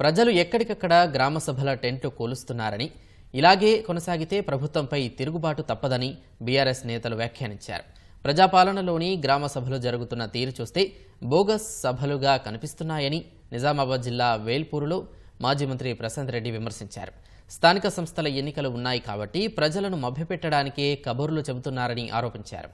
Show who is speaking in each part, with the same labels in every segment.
Speaker 1: ప్రజలు ఎక్కడికక్కడ గ్రామ సభల టెంట్లు కూలుస్తున్నారని ఇలాగే కొనసాగితే ప్రభుత్వంపై తిరుగుబాటు తప్పదని బీఆర్ఎస్ నేతలు వ్యాఖ్యానించారు. ప్రజాపాలనలోని గ్రామ సభలు జరుగుతున్న తీరు చూస్తే బోగస్ సభలుగా కనిపిస్తున్నాయని నిజామాబాద్ జిల్లా వేల్పూరులో మాజీ మంత్రి ప్రశాంత్ రెడ్డి విమర్శించారు. స్థానిక సంస్థల ఎన్నికలు ఉన్నాయి కాబట్టి ప్రజలను మభ్యపెట్టడానికే కబుర్లు చెబుతున్నారని ఆరోపించారు.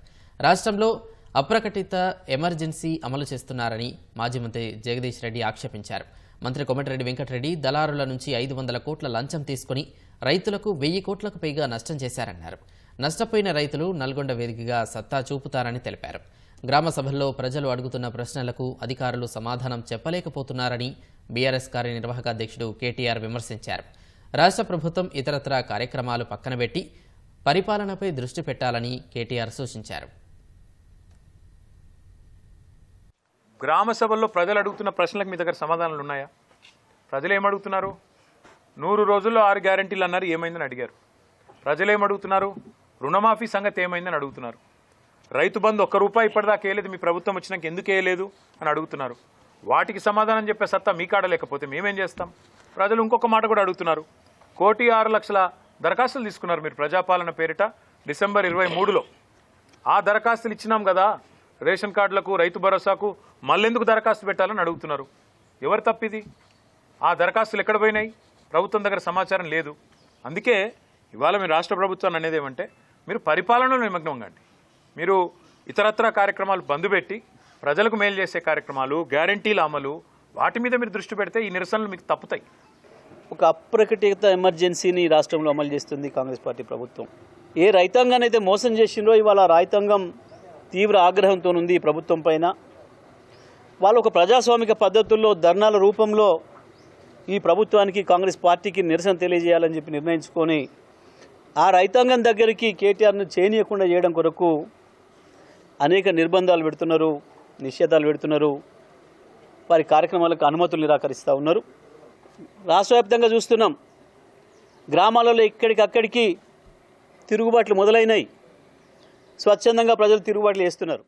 Speaker 1: రాష్ట్రంలో అప్రకటిత ఎమర్జెన్సీ అమలు చేస్తున్నారని మాజీ మంత్రి జగదీష్ రెడ్డి ఆక్షేపించారు. మంత్రి కొమటిరెడ్డి వెంకటరెడ్డి దళారుల నుంచి ఐదు వందల కోట్ల లంచం తీసుకుని రైతులకు వెయ్యి కోట్లకు పైగా నష్టం చేశారన్నారు. నష్టపోయిన రైతులు నల్గొండ వేదికగా సత్తా చూపుతారని తెలిపారు. గ్రామ సభల్లో ప్రజలు అడుగుతున్న ప్రశ్నలకు అధికారులు సమాధానం చెప్పలేకపోతున్నారని బీఆర్ఎస్ కార్యనిర్వాహక అధ్యక్షుడు కేటీఆర్ విమర్శించారు. రాష్ట్ర ప్రభుత్వం ఇతరత్రా కార్యక్రమాలు పక్కనబెట్టి పరిపాలనపై దృష్టి పెట్టాలని కేటీఆర్ సూచించారు.
Speaker 2: గ్రామ సభల్లో ప్రజలు అడుగుతున్న ప్రశ్నలకు మీ దగ్గర సమాధానాలు ఉన్నాయా? ప్రజలు ఏమడుగుతున్నారు నూరు రోజుల్లో ఆరు గ్యారంటీలు అన్నారు ఏమైందని అడిగారు. ప్రజలు ఏమడుగుతున్నారు రుణమాఫీ సంగతి ఏమైందని అడుగుతున్నారు. రైతు బంధు ఒక్క రూపాయి ఇప్పటిదాకా వేయలేదు మీ ప్రభుత్వం వచ్చినాక ఎందుకు వేయలేదు అని అడుగుతున్నారు. వాటికి సమాధానం చెప్పే సత్తా మీ కాడ లేకపోతే మేమేం చేస్తాం? ప్రజలు ఇంకొక మాట కూడా అడుగుతున్నారు. కోటి ఆరు లక్షల దరఖాస్తులు తీసుకున్నారు మీరు ప్రజాపాలన పేరిట డిసెంబర్ ఇరవై మూడులో. ఆ దరఖాస్తులు ఇచ్చినాం కదా రేషన్ కార్డులకు రైతు భరోసాకు మళ్ళెందుకు దరఖాస్తు పెట్టాలని అడుగుతున్నారు? ఎవరు తప్పిది? ఆ దరఖాస్తులు ఎక్కడ పోయినాయి? ప్రభుత్వం దగ్గర సమాచారం లేదు. అందుకే ఇవాళ మీరు రాష్ట్ర ప్రభుత్వాన్ని అనేది ఏమంటే మీరు పరిపాలనలో నిమగ్నం కండి. మీరు ఇతరత్ర కార్యక్రమాలు బంద్ పెట్టి ప్రజలకు మేలు చేసే కార్యక్రమాలు గ్యారంటీల అమలు వాటి మీద మీరు దృష్టి పెడితే ఈ నిరసనలు మీకు తప్పుతాయి.
Speaker 3: ఒక అప్రకటిత ఎమర్జెన్సీని రాష్ట్రంలో అమలు చేస్తుంది కాంగ్రెస్ పార్టీ ప్రభుత్వం. ఏ రైతాంగాన్ని అయితే మోసం చేసిందో ఇవాళ రైతాంగం తీవ్ర ఆగ్రహంతో ఉంది ఈ ప్రభుత్వం పైన. వాళ్ళు ఒక ప్రజాస్వామిక పద్ధతుల్లో ధర్నాల రూపంలో ఈ ప్రభుత్వానికి కాంగ్రెస్ పార్టీకి నిరసన తెలియజేయాలని చెప్పి నిర్ణయించుకొని ఆ రైతాంగం దగ్గరికి కేటీఆర్ను చేయనీయకుండా చేయడం కొరకు అనేక నిర్బంధాలు పెడుతున్నారు నిషేధాలు పెడుతున్నారు. వారి కార్యక్రమాలకు అనుమతులు నిరాకరిస్తూ ఉన్నారు. రాష్ట్ర వ్యాప్తంగా చూస్తున్నాం గ్రామాలలో ఇక్కడికక్కడికి తిరుగుబాట్లు మొదలైనాయి. స్వచ్ఛందంగా ప్రజలు తిరుగుబాట్లు చేస్తున్నారు.